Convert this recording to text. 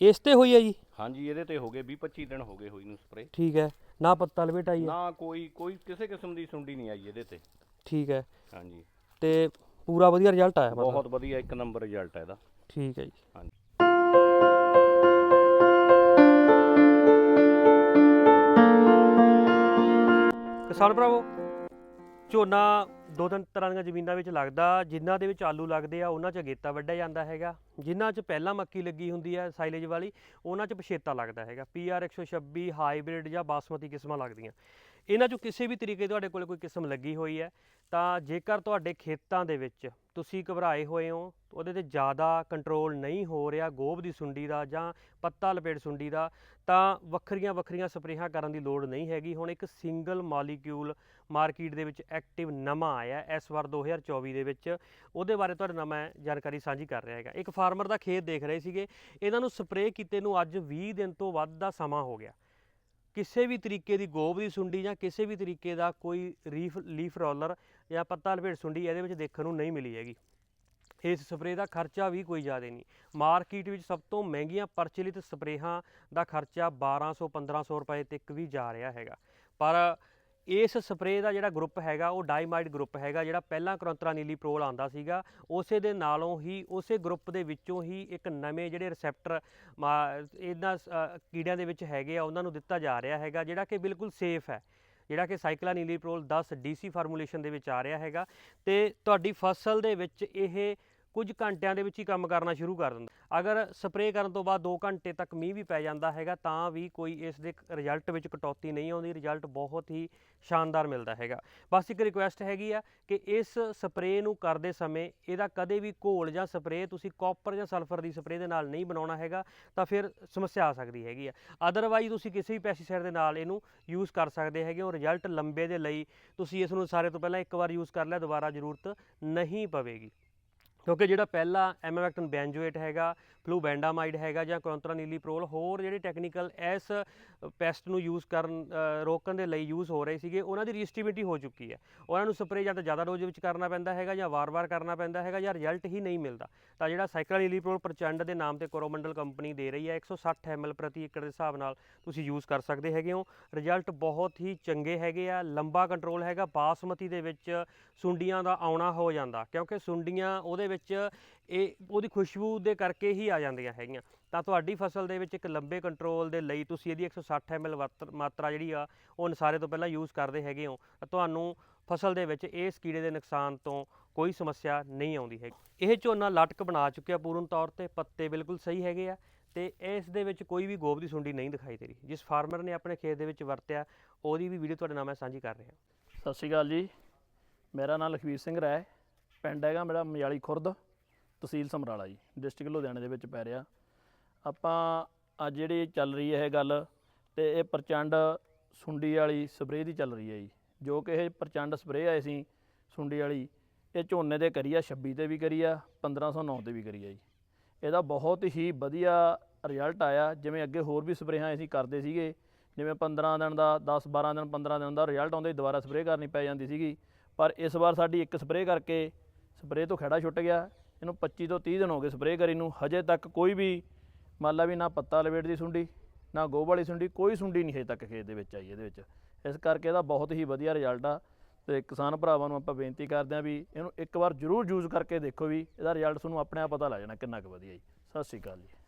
ਇਸ ਤੇ ਹੋਈ ਹੈ ਜੀ? ਹਾਂਜੀ ਇਹਦੇ ਤੇ ਹੋ ਗਏ 20 25 ਦਿਨ ਹੋ ਗਏ ਹੋਈ ਨੂੰ ਸਪਰੇ ਠੀਕ ਹੈ ਨਾ ਪੱਤਾ ਲਵੇਟ ਆਈ ਹੈ ਨਾ ਕੋਈ ਕੋਈ ਕਿਸੇ ਕਿਸਮ ਦੀ ਸੁੰਡੀ ਨਹੀਂ ਆਈ ਇਹਦੇ ਤੇ। ਠੀਕ ਹੈ। ਹਾਂਜੀ। ਤੇ ਪੂਰਾ ਵਧੀਆ ਰਿਜ਼ਲਟ ਆਇਆ ਮਤਲਬ? ਬਹੁਤ ਵਧੀਆ ਇੱਕ ਨੰਬਰ ਰਿਜ਼ਲਟ ਹੈ ਇਹਦਾ। ਠੀਕ ਹੈ ਜੀ। ਹਾਂਜੀ। ਕਿਸਾਨ ਭਰਾਵੋ ਝੋਨਾ ਦੋ ਤਿੰਨ ਤਰ੍ਹਾਂ ਦੀਆਂ ਜ਼ਮੀਨਾਂ ਵਿੱਚ ਲੱਗਦਾ ਜਿਨ੍ਹਾਂ ਦੇ ਵਿੱਚ ਆਲੂ ਲੱਗਦੇ ਆ ਉਹਨਾਂ 'ਚ ਅਗੇਤਾ ਵੱਢਿਆ ਜਾਂਦਾ ਹੈਗਾ। ਜਿਨ੍ਹਾਂ 'ਚ ਪਹਿਲਾਂ ਮੱਕੀ ਲੱਗੀ ਹੁੰਦੀ ਹੈ ਸਾਈਲੇਜ ਵਾਲੀ, ਉਹਨਾਂ 'ਚ ਪਛੇਤਾ ਲੱਗਦਾ ਹੈਗਾ। PR 126 ਹਾਈਬ੍ਰਿਡ ਜਾਂ ਬਾਸਮਤੀ ਕਿਸਮਾਂ ਲੱਗਦੀਆਂ। ਇਹਨਾਂ 'ਚੋਂ ਕਿਸੇ ਵੀ ਤਰੀਕੇ ਤੁਹਾਡੇ ਕੋਲ ਕੋਈ ਕਿਸਮ ਲੱਗੀ ਹੋਈ ਹੈ, ਤਾਂ ਜੇਕਰ ਤੁਹਾਡੇ ਖੇਤਾਂ ਦੇ ਵਿੱਚ ਤੁਸੀਂ ਘਬਰਾਏ ਹੋਏ ਹੋ, ਉਹਦੇ ਤੇ ਜ਼ਿਆਦਾ ਕੰਟਰੋਲ ਨਹੀਂ ਹੋ ਰਿਹਾ ਗੋਭ ਦੀ ਸੁੰਡੀ ਦਾ ਜਾਂ ਪੱਤਾ ਲਪੇਟ ਸੁੰਡੀ ਦਾ, ਤਾਂ ਵੱਖਰੀਆਂ ਵੱਖਰੀਆਂ ਸਪਰੇਹਾਂ ਕਰਨ ਦੀ ਲੋੜ ਨਹੀਂ ਹੈਗੀ। ਹੁਣ ਇੱਕ ਸਿੰਗਲ ਮਾਲੀਕਿਊਲ ਮਾਰਕੀਟ ਦੇ ਵਿੱਚ ਐਕਟਿਵ ਨਵਾਂ ਆਇਆ ਇਸ ਵਾਰ 2024 ਦੇ ਵਿੱਚ। ਉਹਦੇ ਬਾਰੇ ਤੁਹਾਡੇ ਨਾਲ ਮੈਂ ਜਾਣਕਾਰੀ ਸਾਂਝੀ ਕਰ ਰਿਹਾ ਹੈਗਾ। ਇੱਕ ਫਾਰਮਰ ਦਾ ਖੇਤ ਦੇਖ ਰਹੇ ਸੀਗੇ। ਇਹਨਾਂ ਨੂੰ ਸਪਰੇਅ ਕੀਤੇ ਨੂੰ ਅੱਜ 20 ਦਿਨ ਤੋਂ ਵੱਧ ਦਾ ਸਮਾਂ ਹੋ ਗਿਆ। ਕਿਸੇ ਵੀ ਤਰੀਕੇ ਦੀ ਗੋਬ ਦੀ ਸੁੰਡੀ ਜਾਂ ਕਿਸੇ ਵੀ ਤਰੀਕੇ ਦਾ ਕੋਈ ਰੀਫ, ਲੀਫ ਰੋਲਰ ਜਾਂ ਪੱਤਾ ਲਪੇਟ ਸੁੰਡੀ ਇਹਦੇ ਵਿੱਚ ਦੇਖਣ ਨੂੰ ਨਹੀਂ ਮਿਲੀ ਹੈਗੀ। ਇਸ ਸਪਰੇਅ ਦਾ ਖਰਚਾ ਵੀ ਕੋਈ ਜ਼ਿਆਦਾ ਨਹੀਂ। ਮਾਰਕੀਟ ਵਿੱਚ ਸਭ ਤੋਂ ਮਹਿੰਗੀਆਂ ਪ੍ਰਚਲਿਤ ਸਪਰੇਹਾਂ ਦਾ ਖਰਚਾ 1200 1500 ਰੁਪਏ ਤੱਕ ਵੀ ਜਾ ਰਿਹਾ ਹੈਗਾ। ਪਰ ਇਸ ਸਪਰੇਅ ਦਾ ਜਿਹੜਾ ਗਰੁੱਪ ਹੈਗਾ, ਉਹ ਡਾਈਮਾਈਡ ਗਰੁੱਪ ਹੈਗਾ, ਜਿਹੜਾ ਪਹਿਲਾਂ ਕਰੰਤਰਾ ਨੀਲੀ ਪ੍ਰੋਲ ਆਂਦਾ ਸੀਗਾ, ਉਸੇ ਦੇ ਨਾਲੋਂ ਹੀ, ਉਸੇ ਗਰੁੱਪ ਦੇ ਵਿੱਚੋਂ ਹੀ ਇੱਕ ਨਵੇਂ ਜਿਹੜੇ ਰਿਸੈਪਟਰ ਇਹਨਾਂ ਕੀੜਿਆਂ ਦੇ ਵਿੱਚ ਹੈਗੇ ਆ, ਉਹਨਾਂ ਨੂੰ ਦਿੱਤਾ ਜਾ ਰਿਹਾ ਹੈਗਾ, ਜਿਹੜਾ ਕਿ ਬਿਲਕੁਲ ਸੇਫ ਹੈ। ਜਿਹੜਾ ਕਿ ਸਾਈਕਲਾ ਨੀਲੀਪ੍ਰੋਲ 10 ਡੀਸੀ ਫਾਰਮੂਲੇਸ਼ਨ ਦੇ ਵਿੱਚ ਆ ਰਿਹਾ ਹੈਗਾ ਤੇ ਤੁਹਾਡੀ ਫਸਲ ਦੇ ਵਿੱਚ ਇਹ ਕੁਝ ਘੰਟਿਆਂ ਦੇ ਵਿੱਚ ਹੀ ਕੰਮ ਕਰਨਾ ਸ਼ੁਰੂ ਕਰ ਦਿੰਦਾ। ਅਗਰ ਸਪਰੇਅ ਕਰਨ ਤੋਂ ਬਾਅਦ 2 ਘੰਟੇ ਤੱਕ ਮੀਂਹ ਵੀ ਪੈ ਜਾਂਦਾ ਹੈਗਾ, ਤਾਂ ਵੀ ਕੋਈ ਇਸ ਦੇ ਰਿਜ਼ਲਟ ਵਿੱਚ ਕਟੌਤੀ ਨਹੀਂ ਆਉਂਦੀ, ਰਿਜ਼ਲਟ ਬਹੁਤ ਹੀ ਸ਼ਾਨਦਾਰ ਮਿਲਦਾ ਹੈਗਾ। ਬਸ ਇੱਕ ਰਿਕੁਐਸਟ ਹੈਗੀ ਆ ਕਿ ਇਸ ਸਪਰੇਅ ਨੂੰ ਕਰਦੇ ਸਮੇਂ ਇਹਦਾ ਕਦੇ ਵੀ ਘੋਲ ਜਾਂ ਸਪਰੇਅ, ਤੁਸੀਂ ਕਾਪਰ ਜਾਂ ਸਲਫਰ ਦੀ ਸਪਰੇਅ ਦੇ ਨਾਲ ਨਹੀਂ ਬਣਾਉਣਾ ਹੈਗਾ, ਤਾਂ ਫਿਰ ਸਮੱਸਿਆ ਆ ਸਕਦੀ ਹੈਗੀ ਆ। ਅਦਰਵਾਈਜ਼ ਤੁਸੀਂ ਕਿਸੇ ਵੀ ਪੈਸਟੀਸਾਈਡ ਦੇ ਨਾਲ ਇਹਨੂੰ ਯੂਜ਼ ਕਰ ਸਕਦੇ ਹੈਗੇ ਉਹ ਰਿਜ਼ਲਟ ਲੰਬੇ ਦੇ ਲਈ ਤੁਸੀਂ ਇਸ ਨੂੰ ਸਾਰੇ ਤੋਂ ਪਹਿਲਾਂ ਇੱਕ ਵਾਰ ਯੂਜ਼ ਕਰ ਲਿਆ, ਦੁਬਾਰਾ ਜ਼ਰੂਰਤ ਨਹੀਂ ਪਵੇਗੀ। ਕਿਉਂਕਿ ਜਿਹੜਾ ਪਹਿਲਾ ਐਮਾਵੈਕਟਨ ਬੈਂਜੋਏਟ ਹੈਗਾ, ਫਲੂਬੈਂਡਾਮਾਈਡ ਹੈਗਾ ਜਾਂ ਕਰੰਤਰਾ ਨੀਲੀਪ੍ਰੋਲ ਹੋਰ ਜਿਹੜੇ ਟੈਕਨੀਕਲ ਇਸ ਪੈਸਟ ਨੂੰ ਯੂਜ਼ ਕਰਨ ਰੋਕਣ ਦੇ ਲਈ ਯੂਜ਼ ਹੋ ਰਹੇ ਸੀਗੇ, ਉਹਨਾਂ ਦੀ ਰਜਿਸਟੀਬਿਲਿਟੀ ਹੋ ਚੁੱਕੀ ਹੈ। ਉਹਨਾਂ ਨੂੰ ਸਪਰੇਅ ਜਾਂ ਤਾਂ ਜ਼ਿਆਦਾ ਡੋਜ਼ ਵਿੱਚ ਕਰਨਾ ਪੈਂਦਾ ਹੈਗਾ ਜਾਂ ਵਾਰ-ਵਾਰ ਕਰਨਾ ਪੈਂਦਾ ਹੈਗਾ ਜਾਂ ਰਿਜ਼ਲਟ ਹੀ ਨਹੀਂ ਮਿਲਦਾ। ਤਾਂ ਜਿਹੜਾ ਸਾਈਕਲ ਨੀਲੀਪ੍ਰੋਲ ਪ੍ਰਚੰਡ ਦੇ ਨਾਮ ਤੇ ਕੋਰੋਮੰਡਲ ਕੰਪਨੀ ਦੇ ਰਹੀ ਹੈ 160 ml ਪ੍ਰਤੀ ਏਕੜ ਦੇ ਹਿਸਾਬ ਨਾਲ ਤੁਸੀਂ ਯੂਜ਼ ਕਰ ਸਕਦੇ ਹੈਗੇ ਹੋ। ਰਿਜ਼ਲਟ ਬਹੁਤ ਹੀ ਚੰਗੇ ਹੈਗੇ ਆ, ਲੰਬਾ ਕੰਟਰੋਲ ਹੈਗਾ, ਬਾਸਮਤੀ ਦੇ ਵਿੱਚ ਸੁੰਡੀਆਂ ਦਾ ਆਉਣਾ ਹੋ ਜਾਂਦਾ, ਕਿਉਂਕਿ ਸੁੰਡੀਆਂ ਉਹਦੇ ਵਿੱਚ ਇਹ ਉਹਦੀ ਖੁਸ਼ਬੂ ਦੇ ਕਰਕੇ ਹੀ ਆ ਜਾਂਦੀਆਂ ਹੈਗੀਆਂ। ਤਾਂ ਤੁਹਾਡੀ ਫਸਲ ਦੇ ਵਿੱਚ ਇੱਕ ਲੰਬੇ ਕੰਟਰੋਲ ਦੇ ਲਈ ਤੁਸੀਂ ਇਹਦੀ 160 ml ਵਰਤ- ਮਾਤਰਾ ਜਿਹੜੀ ਆ, ਉਹ ਨਸਾਰੇ ਤੋਂ ਪਹਿਲਾਂ ਯੂਜ਼ ਕਰਦੇ ਹੈਗੇ ਹੋ, ਤਾਂ ਤੁਹਾਨੂੰ ਫਸਲ ਦੇ ਵਿੱਚ ਇਸ ਕੀੜੇ ਦੇ ਨੁਕਸਾਨ ਤੋਂ ਕੋਈ ਸਮੱਸਿਆ ਨਹੀਂ ਆਉਂਦੀ ਹੈਗੀ। ਇਹ ਝੋਨਾ ਲਟਕ ਬਣਾ ਚੁੱਕਿਆ ਪੂਰਨ ਤੌਰ ਤੇ, ਪੱਤੇ ਬਿਲਕੁਲ ਸਹੀ ਹੈਗੇ ਆ ਤੇ ਇਸ ਦੇ ਵਿੱਚ ਕੋਈ ਵੀ ਗੋਬ ਦੀ ਸੁੰਡੀ ਨਹੀਂ ਦਿਖਾਈ ਦੇ ਰਹੀ। ਜਿਸ ਫਾਰਮਰ ਨੇ ਆਪਣੇ ਖੇਤ ਦੇ ਵਿੱਚ ਵਰਤਿਆ, ਉਹਦੀ ਵੀ ਵੀਡੀਓ ਤੁਹਾਡੇ ਨਾਲ ਮੈਂ ਸਾਂਝੀ ਕਰ ਰਿਹਾ। ਸਤਿ ਸ਼੍ਰੀ ਅਕਾਲ ਜੀ। ਮੇਰਾ ਨਾਮ ਲਖਵੀਰ ਸਿੰਘ ਰਾਏ। ਪਿੰਡ ਹੈਗਾ ਮੇਰਾ ਮਜਾਲੀ ਖੁਰਦ, ਤਹਿਸੀਲ ਸਮਰਾਲਾ ਜੀ, ਡਿਸਟ੍ਰਿਕਟ ਲੁਧਿਆਣੇ ਦੇ ਵਿੱਚ ਪੈ ਰਿਹਾ। ਆਪਾਂ ਅੱਜ ਜਿਹੜੀ ਚੱਲ ਰਹੀ ਹੈ ਇਹ ਗੱਲ ਤੇ ਇਹ ਪ੍ਰਚੰਡ ਸੁੰਡੀ ਵਾਲੀ ਸਪਰੇਅ ਦੀ ਚੱਲ ਰਹੀ ਹੈ ਜੀ। ਜੋ ਕਿ ਇਹ ਪ੍ਰਚੰਡ ਸਪਰੇਅ ਆਏ ਸੀ ਸੁੰਡੀ ਵਾਲੀ, ਇਹ ਝੋਨੇ ਦੇ ਕਰੀ ਆ 26 ਤੇ ਵੀ ਕਰੀ ਆ 1509 ਤੇ ਵੀ ਕਰੀ ਆ ਜੀ। ਇਹਦਾ ਬਹੁਤ ਹੀ ਵਧੀਆ ਰਿਜ਼ਲਟ ਆਇਆ, ਜਿਵੇਂ ਅੱਗੇ ਹੋਰ ਵੀ ਸਪਰੇਹਾਂ ਅਸੀਂ ਕਰਦੇ ਸੀਗੇ। ਜਿਵੇਂ 15 ਦਿਨ ਦਾ 10 12 ਦਿਨ 15 ਦਿਨ ਦਾ ਰਿਜ਼ਲਟ ਆਉਂਦੇ ਦੁਬਾਰਾ ਸਪਰੇਅ ਕਰਨੀ ਪੈ ਜਾਂਦੀ ਸੀਗੀ। ਪਰ ਇਸ ਵਾਰ ਸਾਡੀ ਇੱਕ ਸਪਰੇਅ ਕਰਕੇ ਸਪਰੇਅ ਤੋਂ ਖੜਾ ਛੁੱਟ ਗਿਆ, ਇਹਨੂੰ 25 ਤੋਂ 30 ਦਿਨ ਹੋ ਗਏ ਸਪਰੇਅ ਕਰੀ ਨੂੰ, ਹਜੇ ਤੱਕ ਕੋਈ ਵੀ ਮੰਨ ਲਾ ਵੀ ਨਾ ਪੱਤਾ ਲਵੇਟ ਦੀ ਸੁੰਡੀ, ਨਾ ਗੋਬ ਵਾਲੀ ਸੁੰਡੀ, ਕੋਈ ਸੁੰਡੀ ਨਹੀਂ ਹਜੇ ਤੱਕ ਖੇਤ ਦੇ ਵਿੱਚ ਆਈ ਇਹਦੇ ਵਿੱਚ। ਇਸ ਕਰਕੇ ਇਹਦਾ ਬਹੁਤ ਹੀ ਵਧੀਆ ਰਿਜ਼ਲਟ ਆ ਤੇ ਕਿਸਾਨ ਭਰਾਵਾਂ ਨੂੰ ਆਪਾਂ ਬੇਨਤੀ ਕਰਦੇ ਹਾਂ ਵੀ ਇਹਨੂੰ ਇੱਕ ਵਾਰ ਜ਼ਰੂਰ ਯੂਜ਼ ਕਰਕੇ ਦੇਖੋ ਵੀ ਇਹਦਾ ਰਿਜ਼ਲਟ ਤੁਹਾਨੂੰ ਆਪਣੇ ਆਪ ਪਤਾ ਲੱਗ ਜਾਣਾ ਕਿੰਨਾ ਕੁ ਵਧੀਆ ਜੀ। ਸਤਿ ਸ਼੍ਰੀ ਅਕਾਲ ਜੀ।